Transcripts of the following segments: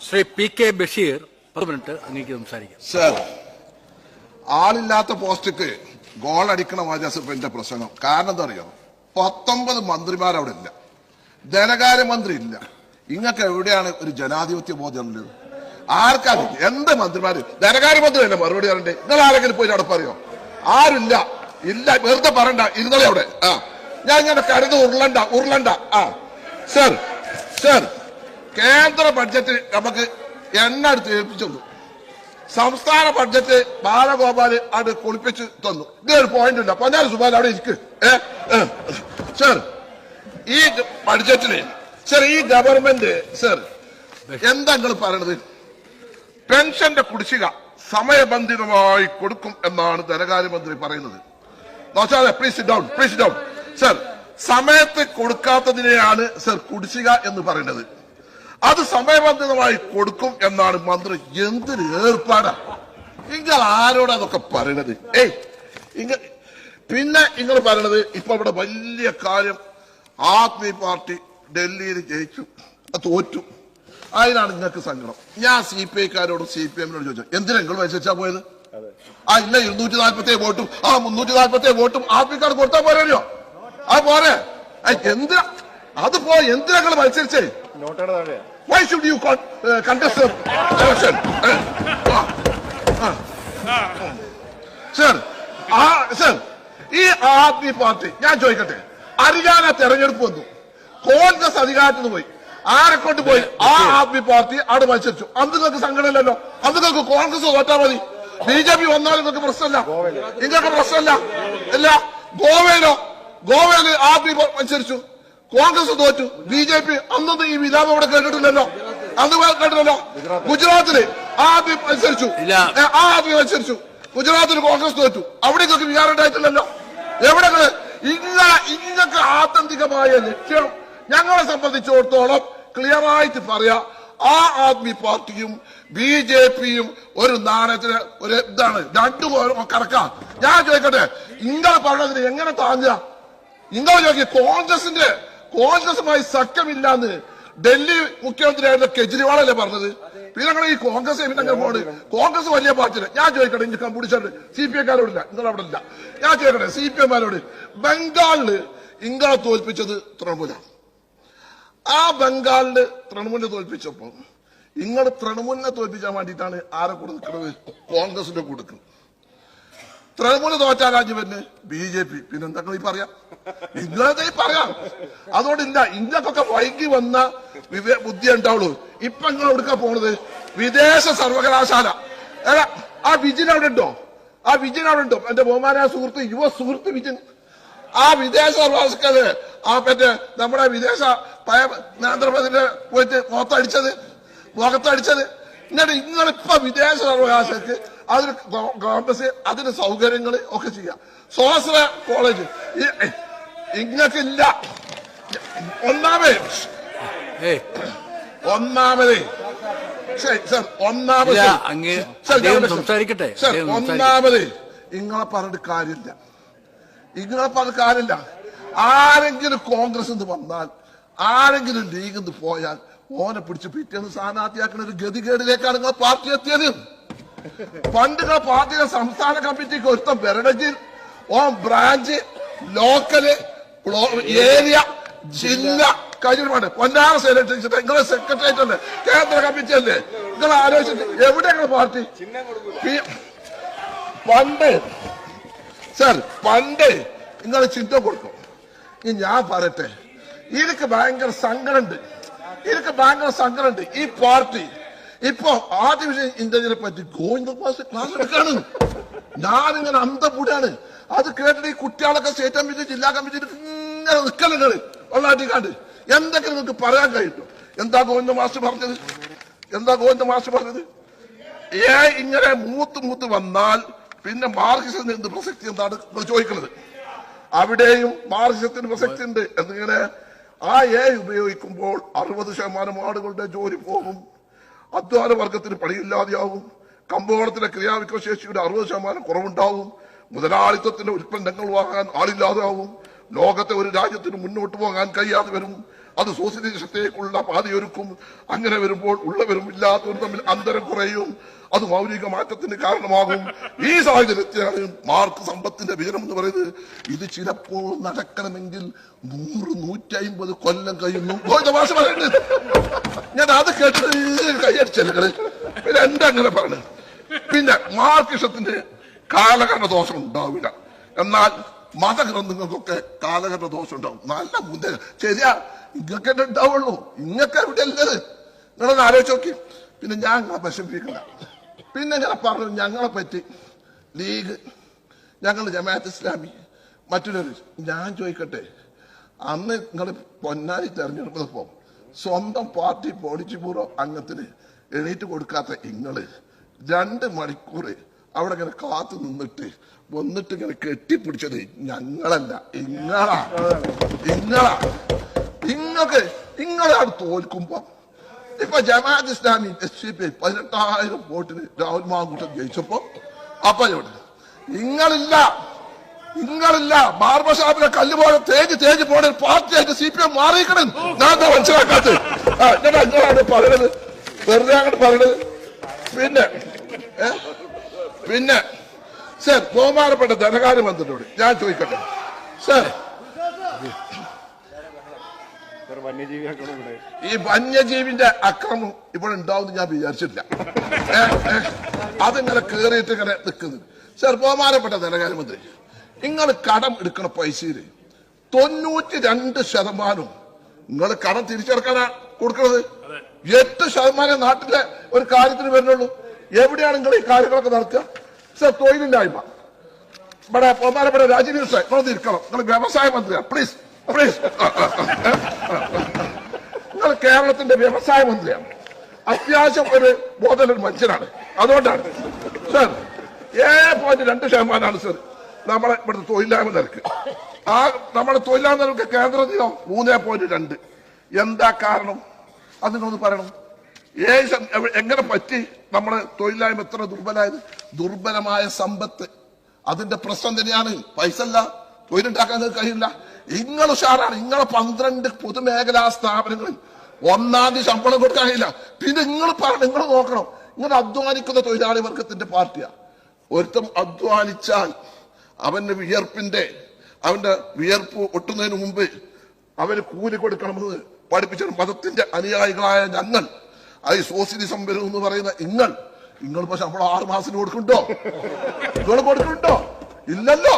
Shri P K Basheer പത്ത് minute അങ്ങേക്ക് സംസാരിക്കാം. സർ ആളില്ലാത്ത പോസ്റ്റക്ക് ഗോൾ അടിക്കണ എന്റെ പ്രസംഗം കാരണം എന്താ പറയുക പത്തൊമ്പത് മന്ത്രിമാർ അവിടെ ഇല്ല ധനകാര്യമന്ത്രി ഇല്ല. ഇങ്ങക്ക് എവിടെയാണ് ഒരു ജനാധിപത്യ ബോധം ഉള്ളത്? ആർക്കാണ് എന്ത് മന്ത്രിമാര്? ധനകാര്യമന്ത്രി അല്ലേ മറുപടി പറയണ്ടേ? നിങ്ങൾ ആരെങ്കിലും പോയി അവിടെ പറയോ ആരില്ല ഇല്ല വെറുതെ പറണ്ട ഇരുന്നോളെ അവിടെ. ആ. ഞാൻ ഇങ്ങനെ കരുത് ഉരുളണ്ട ഉരുളണ്ട. ആ. സർ സർ കേന്ദ്ര ബഡ്ജറ്റ് നമുക്ക് എണ്ണ എടുത്ത് ഏൽപ്പിച്ചു തന്നു. സംസ്ഥാന ബഡ്ജറ്റ് ബാലഗോപാൽ അത് കുളിപ്പിച്ച് തന്നു. ഇതൊരു പോയിന്റ് ഇല്ല പൊന്നാൽ സുബാൽ അവിടെ ഇരിക്ക്. സർ ഈ ബഡ്ജറ്റിൽ സർ ഈ ഗവൺമെന്റ് സർ എന്താ നിങ്ങൾ പറയണത്? പെൻഷന്റെ കുടിശ്ശിക സമയബന്ധിതമായി കൊടുക്കും എന്നാണ് ധനകാര്യമന്ത്രി പറയുന്നത്. Please down please down sir സമയത്ത് കൊടുക്കാത്തതിനെയാണ് സർ കുടിശ്ശിക എന്ന് പറയുന്നത്. അത് സമയബന്ധിതമായി കൊടുക്കും എന്നാണ് മന്ത്രി എന്തൊരു ഏർപ്പാടാ? നിങ്ങൾ ആരോടാ അതൊക്കെ പറയണത്? ഏയ് പിന്നെ നിങ്ങൾ പറയണത് ഇപ്പൊ ഇവിടെ വലിയ കാര്യം ആദ്മി പാർട്ടി ഡൽഹിയിൽ ജയിച്ചു തോറ്റു. അതിനാണ് നിങ്ങൾക്ക് സങ്കടം. ഞാൻ സി പി ഐക്കാരോടും സി പി എമ്മിനോട് ചോദിച്ചു എന്തിനാ നിങ്ങൾ മത്സരിച്ചാ പോയത്? ആ ഇല്ല ഇരുന്നൂറ്റി നാൽപ്പത്തി വോട്ടും ആ മുന്നൂറ്റി നാൽപ്പത്തി വോട്ടും ആപ്പിക്കാർ കൊടുത്താൽ പോരല്ലോ. ആ പോരെ. എന്തിനാ അത് പോ എന്തിനാ നിങ്ങൾ മത്സരിച്ചേ? Why should you contest election sir ആ സർ ഈ ആദ്മി പാർട്ടി ഞാൻ ചോദിക്കട്ടെ ഹരിയാന തെരഞ്ഞെടുപ്പ് വന്നു. കോൺഗ്രസ് അധികാരത്തിൽ പോയി. ആരെ കൊണ്ട് പോയി? ആ ആദ്മി പാർട്ടി അവിടെ മത്സരിച്ചു. അന്ന് നിങ്ങൾക്ക് സങ്കടമില്ലല്ലോ. അന്ന് നിങ്ങൾക്ക് കോൺഗ്രസ് തോറ്റാ മതി. ബി ജെ പി വന്നാലും നിങ്ങൾക്ക് പ്രശ്നമല്ല. നിങ്ങൾക്ക് പ്രശ്നമല്ല. ഇല്ല. ഗോവയിലോ? ഗോവയിൽ ആദ്മി മത്സരിച്ചു. കോൺഗ്രസ് തോറ്റു. ബി ജെ പി അന്നൊന്നും ഈ വിലാപം ഇവിടെ കേട്ടിട്ടില്ലല്ലോ. അന്ന് കേട്ടില്ലല്ലോ. ഗുജറാത്തിൽ ആദ്യം മത്സരിച്ചു. ഇല്ല. ഏ, ആ ആദ്യം മത്സരിച്ചു. ഗുജറാത്തിൽ കോൺഗ്രസ് തോറ്റു. അവിടേക്കൊക്കെ വിചാരണ്ടായിട്ടില്ലല്ലോ വികാരണ്ടായിട്ടില്ലല്ലോ എവിടെ ഇങ്ങ ഇങ്ങക്ക് ആത്യന്തികമായ ലക്ഷ്യം ഞങ്ങളെ സംബന്ധിച്ചിടത്തോളം ക്ലിയർ ആയിട്ട് പറയാ. ആ ആദ്മി പാർട്ടിയും ബി ജെ പിയും ഒരു നാണയത്തിന് ഒരു ഇതാണ്. രണ്ടും കറക്കാം ഞാൻ ചോദിക്കട്ടെ ഇങ്ങനെ പറഞ്ഞതിന് എങ്ങനെ താങ്ങുക? നിങ്ങൾ ചോദിക്കുക കോൺഗ്രസിന്റെ കോൺഗ്രസുമായി സഖ്യമില്ലാന്ന് ഡൽഹി മുഖ്യമന്ത്രിയായിരുന്ന കെജ്രിവാളല്ലേ പറഞ്ഞത്? പിന്നെ ഞങ്ങൾ ഈ കോൺഗ്രസ് പിന്നെ പോണ് കോൺഗ്രസ് വലിയ പാർട്ടിയില്ല. ഞാൻ ചോദിക്കട്ടെ ഇനി കമ്പ്യൂട്ടർ സി പി എക്കാരോടില്ല നിങ്ങൾ അവിടെ ഇല്ല. ഞാൻ ചോദിക്കട്ടെ സി പി എമാരോട് ബംഗാളിൽ ഇങ്ങളെ തോൽപ്പിച്ചത് തൃണമൂലാണ്. ആ ബംഗാളിൽ തൃണമൂലിനെ തോൽപ്പിച്ചപ്പോ ഇങ്ങൾ തൃണമൂലിനെ തോൽപ്പിക്കാൻ വേണ്ടിയിട്ടാണ് ആരെ കൊടുക്കുന്നത് കോൺഗ്രസിന്റെ കൂടെ നിൽക്കുന്നത് തൃണമൂൽ തോറ്റാ രാജ്യമെന്ന് ബി ജെ പി. പിന്നെന്തൊക്കെ ഈ പറയാം? ഇന്നത്തെ പറയാം. അതുകൊണ്ടില്ല ഇന്നക്കൊക്കെ വൈകി വന്ന വിവേ ബുദ്ധി ഉണ്ടാവുള്ളൂ. ഇപ്പൊ നിങ്ങൾ എടുക്കാൻ പോണത്? വിദേശ സർവകലാശാല. അല്ല ആ വിജിൻ അവിടെ ഉണ്ടോ? ആ വിജിൻ അവിടെ ഉണ്ടോ? എന്റെ ബഹുമാന സുഹൃത്ത് യുവ സുഹൃത്ത് വിജിൻ. ആ വിദേശ സർവകലാശാല ആ മറ്റേ നമ്മുടെ വിദേശ പയ നരേന്ദ്രമോദിന്റെ പോയിട്ട് മുഖത്തടിച്ചത് മുഖത്തടിച്ചത്. എന്നിട്ട് നിങ്ങളിപ്പോ വിദേശ സർവകലാശാലക്ക് അതിന് ക്യാമ്പസ് അതിന് സൗകര്യങ്ങൾ ഒക്കെ ചെയ്യാം. സ്വാശ്ര കോളേജ്. ഇങ്ങക്കില്ല. ഒന്നാമത് ഒന്നാമതേ. സംസാരിക്കട്ടെ, ഒന്നാമത് ഇങ്ങളെ പറഞ്ഞിട്ട് കാര്യമില്ല. ഇങ്ങളെ പറഞ്ഞിട്ട് കാര്യമില്ല. ആരെങ്കിലും കോൺഗ്രസ് എന്ന് വന്നാൽ ആരെങ്കിലും ലീഗ് എന്ന് പോയാൽ ഓനെ പിടിച്ച് പിറ്റേന്ന് സ്ഥാനാർത്ഥിയാക്കുന്ന ഒരു ഗതികേടിലേക്കാണ് നിങ്ങളെ പാർട്ടി എത്തിയത്. പണ്ട് പാർട്ടിയുടെ സംസ്ഥാന കമ്മിറ്റിക്ക് ഒരുത്ത ബെരഡജിൽ ഓ ബ്രാഞ്ച് ലോക്കൽ ഏരിയ ജില്ല കഴിഞ്ഞിട്ടുണ്ട്. പൊന്നാറ സെക്രട്ടറി നിങ്ങളെ സെക്രട്ടേറിയറ്റ് അല്ലേ? കേന്ദ്ര കമ്മിറ്റി അല്ലേ? നിങ്ങൾ ആലോചിച്ചിട്ട് എവിടെ നിങ്ങളെ പാർട്ടി? പണ്ട് സർ പണ്ട് നിങ്ങൾ ചിന്ത കൊടുക്കും. ഇനി ഞാൻ പറയട്ടെ എനിക്ക് ഭയങ്കര സങ്കടമുണ്ട്. എനിക്ക് ഭയങ്കര സങ്കടമുണ്ട്. ഈ പാർട്ടി ഇപ്പൊ ആർട്ടിഫിഷ്യൽ ഇന്റലിജൻസിനെ പറ്റി ഗോവിന്ദ ക്ലാസ് ക്ലാസ് എടുക്കാണ്. ഞാനിങ്ങനെ അന്തപൂടാണ് അത് കേട്ടിട്ട് ഈ കുട്ടികളൊക്കെ സ്റ്റേറ്റ് കമ്മിറ്റി ജില്ലാ കമ്മിറ്റി ഇങ്ങനെ നിൽക്കലുകൾ വെള്ളാട്ടിക്കാണ്ട് എന്തൊക്കെ നിങ്ങൾക്ക് പറയാൻ കഴിയും എന്താ ഗോവിന്ദ മാസ്റ്റർ പറഞ്ഞത്? എന്താ ഗോവിന്ദ മാസ്റ്റർ പറഞ്ഞത്? ഏ ഇങ്ങനെ മൂത്ത് മൂത്ത് വന്നാൽ പിന്നെ മാർക്സിസത്തിന് എന്ത് പ്രസക്തി എന്താണ്? ചോദിക്കുന്നത്. അവിടെയും മാർക്സിസത്തിന് പ്രസക്തി ഉണ്ട്. എന്നിങ്ങനെ ആ ഏ ഉപയോഗിക്കുമ്പോൾ അറുപത് ശതമാനം ആളുകളുടെ ജോലി പോകും. അധ്വാന വർഗത്തിന് പണിയില്ലാതെയാവും. കമ്പോളത്തിലെ ക്രിയാവിക്രശേഷിയുടെ അറുപത് ശതമാനം കുറവുണ്ടാവും. മുതലാളിത്തത്തിന്റെ ഉൽപ്പന്നങ്ങൾ വാങ്ങാൻ ആളില്ലാതാവും. ലോകത്തെ ഒരു രാജ്യത്തിന് മുന്നോട്ട് പോകാൻ കഴിയാതെ വരും. അത് സോഷ്യലിസത്തേക്കുള്ള പാതയൊരുക്കും. അങ്ങനെ വരുമ്പോൾ ഉള്ളവരും ഇല്ലാത്തവരും തമ്മിൽ അന്തരം കുറയും. അത് മൗലിക മാറ്റത്തിന് കാരണമാകും. ഈ സാഹചര്യത്തിലാണ് മാർക്ക് സമ്പത്തിന്റെ വിജനം എന്ന് പറയുന്നത്. ഇത് ചിലപ്പോൾ നടക്കണമെങ്കിൽ നൂറ് നൂറ്റി അമ്പത് കൊല്ലം കഴിയുന്നു. ഞാൻ അത് കേട്ടിട്ട് കൈയടിച്ചല്ലേ പിന്നെ എന്താ അങ്ങനെ പറഞ്ഞു പിന്നെ മാർക്കിഷത്തിന്റെ കാലഘട്ട ദോഷം ഉണ്ടാവില്ല. എന്നാൽ മതഗ്രന്ഥങ്ങൾക്കൊക്കെ കാലഘട്ട ദോഷം ഉണ്ടാവും നല്ല മുന്ത ശരിയാ. ഇങ്ങൊക്കെ ഉണ്ടാവുള്ളൂ. ഇങ്ങൊക്കെ ഇവിടെ അല്ലത് നിങ്ങളൊന്ന് ആലോചിച്ച് നോക്കി. പിന്നെ ഞാൻ നിങ്ങളെ വിഷമിപ്പിക്കണ്ട. പിന്നെ ഞാൻ പറഞ്ഞു ഞങ്ങളെ പറ്റി ലീഗ് ഞങ്ങൾ ജമാഅത്ത് ഇസ്ലാമി മറ്റൊരു ഞാൻ ചോദിക്കട്ടെ. അന്ന് നിങ്ങൾ പൊന്നാരി തെരഞ്ഞെടുപ്പപ്പോ സ്വന്തം പാർട്ടി പോളിറ്റ് ബ്യൂറോ അംഗത്തിന് എണീറ്റ് കൊടുക്കാത്ത ഇങ്ങൾ രണ്ട് മണിക്കൂർ അവിടെ ഇങ്ങനെ കാത്തു നിന്നിട്ട് വന്നിട്ട് ഇങ്ങനെ കെട്ടിപ്പിടിച്ചത് ഞങ്ങളല്ല. ഇങ്ങളാ. ഇങ്ങളാ. ഇങ്ങക്ക് ഇങ്ങളാണ് തോൽക്കുമ്പോ ഇപ്പൊ Jamaat Islami S C P പതിനെട്ടായിരം വോട്ടിന് രാഹുൽ മാങ്കൂട്ടം ജയിച്ചപ്പോ അപ്പൊ നിങ്ങളില്ല നിങ്ങളില്ല ബാർബർ ഷാപ്പിലെ കല്ല് പോലെ തേജ് തേജ് പാർട്ടി പാർട്ടിയായിട്ട് സി പി എം മാറിയിക്കണം ഞാൻ എന്താ മനസ്സിലാക്കാത്തത്? എന്താണ് പറയണത്? വെറുതെ അങ്ങോട്ട് പറയണത്? പിന്നെ ഏ? പിന്നെ സർ ബഹുമാനപ്പെട്ട ധനകാര്യ മന്ത്രിയോട് ഞാൻ ചോദിക്കട്ടെ? സർ ഈ വന്യജീവിന്റെ അക്രമം ഇവിടെ ഉണ്ടാവും ഞാൻ വിചാരിച്ചില്ല അതിങ്ങനെ കേറിയിട്ട് ഇങ്ങനെ നിൽക്കുന്നത് സർ ബഹുമാനപ്പെട്ട ധനകാര്യമന്ത്രി നിങ്ങൾ കടം എടുക്കണ പൈസയിൽ തൊണ്ണൂറ്റി രണ്ട് ശതമാനം നിങ്ങൾ കടം തിരിച്ചെടുക്കാനാ കൊടുക്കുന്നത് എട്ട് ശതമാനം നാട്ടിലെ ഒരു കാര്യത്തിന് വരുന്നുള്ളൂ. എവിടെയാണ് നിങ്ങൾ ഈ കാര്യങ്ങളൊക്കെ നടത്തുക? സർ തൊഴിലില്ലായ്മ. ഇവിടെ ബഹുമാനപ്പെട്ട രാജീവ് സാർ ഇരിക്കണം. നിങ്ങൾ വ്യവസായ മന്ത്രിയാണ് പ്ലീസ് പ്ലീസ് നിങ്ങൾ കേരളത്തിന്റെ വ്യവസായ മന്ത്രിയാണ് അത്യാവശ്യം ഒരു ബോധമുള്ള മനുഷ്യനാണ്. അതുകൊണ്ടാണ്. സർ ഏഴ് പോയിന്റ് രണ്ട് ശതമാനമാണ് സർ നമ്മളെ ഇവിടുത്തെ തൊഴിലായ്മ നിരക്ക്. ആ നമ്മുടെ തൊഴിലായ്മ നിരക്ക് കേന്ദ്രത്തിലോ മൂന്നേ പോയിന്റ് രണ്ട്. എന്താ കാരണം? അതിനൊന്ന് പറയണം. ഏഴ് എങ്ങനെ പറ്റി? നമ്മുടെ തൊഴിലായ്മ എത്ര ദുർബലമായത് ദുർബലമായ സമ്പത്ത്. അതിന്റെ പ്രശ്നം തന്നെയാണ്. പൈസ അല്ല തൊഴിലുണ്ടാക്കാൻ കഴിയില്ല. നിങ്ങൾ ഉഷാറാണ്. നിങ്ങളെ പന്ത്രണ്ട് പൊതുമേഖലാ സ്ഥാപനങ്ങളിൽ ഒന്നാം തീയതി ശമ്പളം കൊടുക്കാൻ കഴിയില്ല. പിന്നെ നിങ്ങൾ പറഞ്ഞു നിങ്ങൾ നോക്കണം. നിങ്ങൾ അധ്വാനിക്കുന്ന തൊഴിലാളി വർഗത്തിന്റെ പാർട്ടിയാ. ഒരുത്തം അധ്വാനിച്ചാൽ അവന്റെ വിയർപ്പിന്റെ അവന്റെ വിയർപ്പ് ഒട്ടുന്നതിന് മുമ്പ് അവന് കൂലി കൊടുക്കണമെന്ന് പഠിപ്പിച്ച മതത്തിന്റെ അനുയായികളായ ഞങ്ങൾ അത് സോഷ്യലിസം വരും എന്ന് പറയുന്ന നിങ്ങൾ നിങ്ങൾ പക്ഷെ നമ്മൾ ആറ് മാസത്തിന് കൊടുക്കുന്നുണ്ടോ? നിങ്ങൾ കൊടുക്കുന്നുണ്ടോ? ഇല്ലല്ലോ.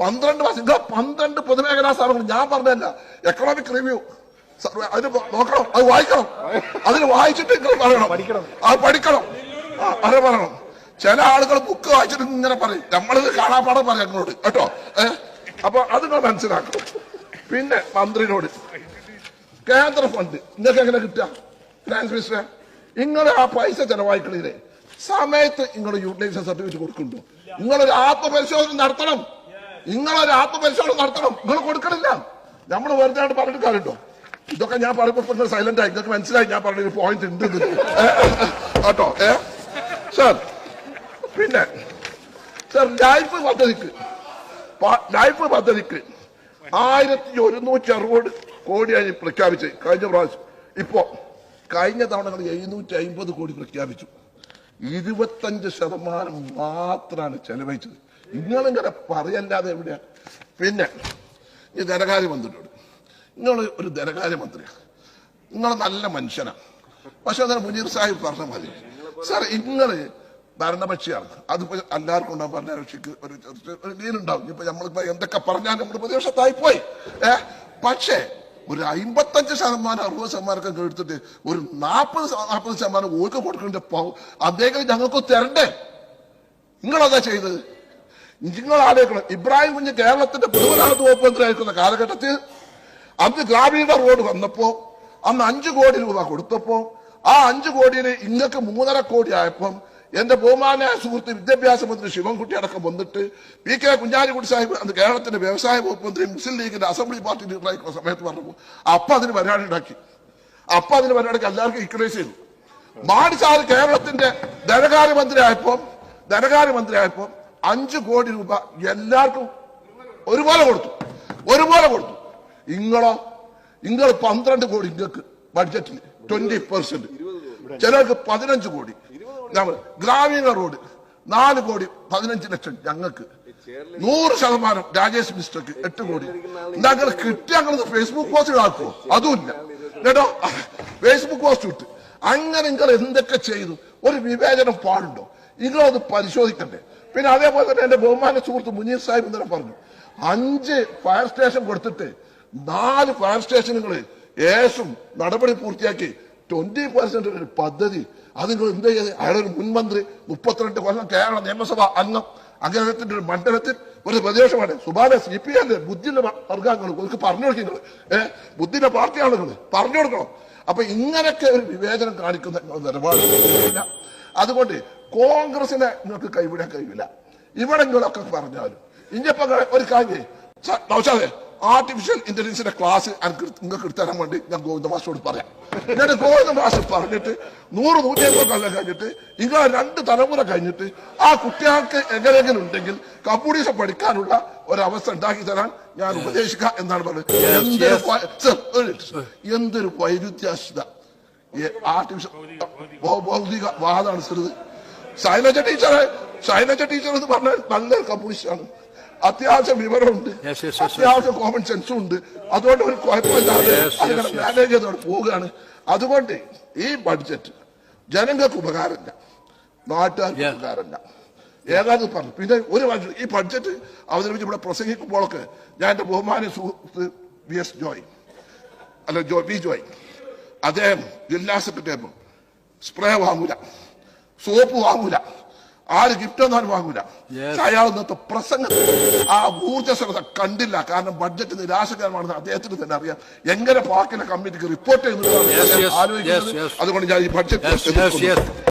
പന്ത്രണ്ട് മാസം നിങ്ങൾ പന്ത്രണ്ട് പൊതുമേഖലാ സ്ഥാപനങ്ങൾ. ഞാൻ പറഞ്ഞല്ല എക്കണോമിക് റിവ്യൂ അതിന് നോക്കണം അത് വായിക്കണം. അതിന് വായിച്ചിട്ട് നിങ്ങൾ പറയണം. പഠിക്കണം. അത് പഠിക്കണം. അത് പറയണം. ചില ആളുകൾ ബുക്ക് വായിച്ചിട്ട് ഇങ്ങനെ പറയും. നമ്മളിത് കാണാപ്പാടം പറയാം ഞങ്ങളോട് കേട്ടോ? ഏ? അപ്പൊ അത് നിങ്ങൾ മനസ്സിലാക്കണം. പിന്നെ മന്ത്രിനോട് കേന്ദ്ര ഫണ്ട് നിങ്ങൾക്ക് എങ്ങനെ കിട്ടുക ഫിനാൻസ് മിനിസ്റ്റർ നിങ്ങൾ ആ പൈസ ചെലവായിക്കളില്ലേ സമയത്ത് നിങ്ങൾ യൂട്ടിലൈസേഷൻ സർട്ടിഫിക്കറ്റ് കൊടുക്കുന്നുണ്ടോ. നിങ്ങളൊരു ആത്മപരിശോധന നടത്തണം. നിങ്ങളൊരു ആത്മപരിശോധന നടത്തണം. നിങ്ങൾ കൊടുക്കണില്ല. നമ്മൾ വെറുതെ ആയിട്ട് ഇതൊക്കെ ഞാൻ പറയുമ്പോൾ സൈലന്റ് ആയി. നിങ്ങൾക്ക് മനസ്സിലായി. ഞാൻ പറഞ്ഞ പോയിന്റ് ഉണ്ട് കേട്ടോ? ഏ? സാർ പിന്നെ സാർ ലൈഫ് പദ്ധതിക്ക് ലൈഫ് പദ്ധതിക്ക് ആയിരത്തി ഒരുന്നൂറ്റി അറുപത് കോടിയായി പ്രഖ്യാപിച്ച് കഴിഞ്ഞ പ്രാവശ്യം. ഇപ്പോ കഴിഞ്ഞ തവണ എഴുന്നൂറ്റി അമ്പത് കോടി പ്രഖ്യാപിച്ചു. ഇരുപത്തഞ്ച് ശതമാനം മാത്രമാണ് ചെലവഴിച്ചത്. നിങ്ങളിങ്ങനെ പറയല്ലാതെ എവിടെയാ? പിന്നെ ഈ ധനകാര്യമന്ത്രിയോട് നിങ്ങൾ ഒരു ധനകാര്യ മന്ത്രിയാണ് നിങ്ങൾ നല്ല മനുഷ്യനാണ് പക്ഷെ അന്നേരം മുനീർ സാഹിബ് പറഞ്ഞ മതി സാർ നിങ്ങൾ ഭരണപക്ഷിയാണ്. അതിപ്പോ എല്ലാവർക്കും ഉണ്ടാവും ഭരണകക്ഷിക്ക് ഒരു ഒരു ലീനുണ്ടാവും ഇപ്പൊ നമ്മളിപ്പോ എന്തൊക്കെ പറഞ്ഞാൽ നമ്മൾ പ്രതിപക്ഷത്തായി പോയി. ഏഹ് പക്ഷേ ഒരു അമ്പത്തഞ്ച് ശതമാനം അറുപത് ശതമാനം എടുത്തിട്ട് ഒരു നാൽപ്പത് നാൽപ്പത് ശതമാനം ഓർക്ക് കൊടുക്കേണ്ട അദ്ദേഹം ഞങ്ങൾക്ക് തരണ്ടേ? നിങ്ങളതാ ചെയ്തത്. നിങ്ങൾ ആലോചിക്കണം. ഇബ്രാഹിം കുഞ്ഞ് കേരളത്തിന്റെ പൊതുവനാഥ വകുപ്പ് മന്ത്രിയായിരിക്കുന്ന കാലഘട്ടത്തിൽ അന്ന് ഗ്രാമീണ റോഡ് വന്നപ്പോ അന്ന് അഞ്ചു കോടി രൂപ കൊടുത്തപ്പോ ആ അഞ്ചു കോടിയിൽ ഇങ്ങക്ക് മൂന്നര കോടി ആയപ്പം എന്റെ ബഹുമാനായ സുഹൃത്ത് വിദ്യാഭ്യാസ മന്ത്രി ശിവൻകുട്ടി അടക്കം വന്നിട്ട് പി കെ കുഞ്ഞാലിക്കുട്ടി സാഹിബ് അന്ന് കേരളത്തിന്റെ വ്യവസായ വകുപ്പ് മന്ത്രി മുസ്ലിം ലീഗിന്റെ അസംബ്ലി പാർട്ടി ലീഡറായിരിക്കുന്ന സമയത്ത് പറഞ്ഞു അപ്പൊ അതിന് പരിപാടി ഉണ്ടാക്കി. അപ്പൊ അതിന് പരിപാടിക്ക് എല്ലാവർക്കും ഇക്വലൈസ് ചെയ്തു. മാണിസാർ കേരളത്തിന്റെ ധനകാര്യമന്ത്രി ആയപ്പോ ധനകാര്യമന്ത്രി ആയപ്പോ അഞ്ചു കോടി രൂപ എല്ലാവർക്കും ഒരുപോലെ കൊടുത്തു. ഒരുപോലെ കൊടുത്തു. ഇങ്ങളോ നിങ്ങൾ പന്ത്രണ്ട് കോടി നിങ്ങൾക്ക് ബഡ്ജറ്റിൽ ട്വന്റി പെർസെന്റ് ചിലർക്ക് പതിനഞ്ച് കോടി. ഗ്രാമീണ റോഡ് നാല് കോടി പതിനഞ്ച് ലക്ഷം ഞങ്ങൾക്ക്. നൂറ് ശതമാനം രാജേഷ് മിസ്റ്റർക്ക് എട്ട് കോടി. ഞങ്ങൾ കിട്ടിയ ഞങ്ങൾ ഫേസ്ബുക്ക് പോസ്റ്റ് ഇടാക്കോ? അതുമില്ല. കേട്ടോ ഫേസ്ബുക്ക് പോസ്റ്റ് ഇട്ട്. അങ്ങനെ നിങ്ങൾ എന്തൊക്കെ ചെയ്തു? ഒരു വിവേചനം പാടുണ്ടോ? നിങ്ങളത് പരിശോധിക്കണ്ടേ? പിന്നെ അതേപോലെ തന്നെ എന്റെ ബഹുമാന സുഹൃത്ത് മുനീർ സാഹിബ് ഇന്നലെ പറഞ്ഞു അഞ്ച് ഫയർ സ്റ്റേഷൻ കൊടുത്തിട്ട് നാല് ഫയർ സ്റ്റേഷനുകൾ ഏസും നടപടി പൂർത്തിയാക്കി ട്വന്റി പെർസെന്റ് പദ്ധതി അത് നിങ്ങൾ എന്ത് ചെയ്ത്? അയാളൊരു മുൻമന്ത്രി മുപ്പത്തിരണ്ട് കൊല്ലം കേരള നിയമസഭ അംഗം. അങ്ങനത്തിന്റെ ഒരു മണ്ഡലത്തിൽ ഒരു പ്രദേശമാണ്. സുബാന സി പി എന്റെ ബുദ്ധിന്റെ വർഗങ്ങൾ നിങ്ങൾക്ക് പറഞ്ഞു കൊടുക്കുന്നത് ഏഹ് ബുദ്ധിന്റെ പാർട്ടിയാണ് ആളുകൾ പറഞ്ഞു കൊടുക്കണം. അപ്പൊ ഇങ്ങനെയൊക്കെ ഒരു വിവേചനം കാണിക്കുന്ന നിലപാട് അതുകൊണ്ട് കോൺഗ്രസിനെ നിങ്ങൾക്ക് കൈവിടാൻ കഴിയില്ല. ഇവിടെ നിങ്ങളൊക്കെ പറഞ്ഞാലും. ഇനിയിപ്പോ ഒരു കാര്യം നൗഷാദെ ആർട്ടിഫിഷ്യൽ ഇന്റലിജൻസിന്റെ ക്ലാസ് നിങ്ങൾക്ക് എടുത്തരാൻ വേണ്ടി ഞാൻ ഗോവിന്ദ മാസ്റ്റോട് പറയാം. എന്നിട്ട് ഗോവിന്ദ മാസ്റ്റർ പറഞ്ഞിട്ട് നൂറ് നൂറ്റിയമ്പത് കൊല്ലം കഴിഞ്ഞിട്ട് ഇങ്ങനെ രണ്ട് തലമുറ കഴിഞ്ഞിട്ട് ആ കുട്ടികൾക്ക് എങ്ങനെയെങ്കിലും ഉണ്ടെങ്കിൽ കമ്പ്യൂട്ടേഴ്സ് പഠിക്കാനുള്ള ഒരവസ്ഥ ഉണ്ടാക്കി തരാൻ ഞാൻ ഉപദേശിക്കാം എന്നാണ് പറഞ്ഞത്. എന്തൊരു. എന്തൊരു വൈരുദ്ധ്യാശിത ആർട്ടിഫിഷ്യൽ ഭൗതിക വാദമാണ് സ്ഥിരത് ശൈലജ ടീച്ചറെ ശൈലജ ടീച്ചർ എന്ന് പറഞ്ഞാൽ നല്ലൊരു കമ്മ്യൂണിസ്റ്റാണ് അത്യാവശ്യം വിവരമുണ്ട്. അത്യാവശ്യം കോമൺ സെൻസും ഉണ്ട്. അതുകൊണ്ട് ഒരു കുഴപ്പമില്ലാതെ മാനേജ് ചെയ്തോടെ പോവുകയാണ്. അതുകൊണ്ട് ഈ ബഡ്ജറ്റ് ജനങ്ങൾക്ക് ഉപകാരമില്ല. നാട്ടുകാർക്ക്. ഉപകാരമില്ല. ഏതാണ്ട് പറഞ്ഞു. പിന്നെ ഒരു ബഡ്ജറ്റ് ഈ ബഡ്ജറ്റ് അവതരിപ്പിച്ച് ഇവിടെ പ്രസംഗിക്കുമ്പോഴൊക്കെ ഞാൻ എന്റെ ബഹുമാന സുഹൃത്ത് വി എസ് ജോയ് അല്ല ജോ വി ജോയ് അദ്ദേഹം ജില്ലാ സെക്രട്ടറി സ്പ്രേ വാങ്ങൂല. സോപ്പ് വാങ്ങൂല. ആര് ഗിഫ്റ്റ് ഒന്നും വാങ്ങൂല. ഇന്നത്തെ പ്രസംഗത്തിൽ ആ ഊർജസ്വലത കണ്ടില്ല. കാരണം ബഡ്ജറ്റ് നിരാശകരമാണെന്ന് അദ്ദേഹത്തിന് തന്നെ അറിയാം. എങ്ങനെ പാർക്കിലെ കമ്മിറ്റിക്ക് റിപ്പോർട്ട് ചെയ്യുന്നു ചെയ്യുന്നതാണ് ആലോചിക്കുന്നത്. അതുകൊണ്ട് ഞാൻ ഈ ബഡ്ജറ്റ്.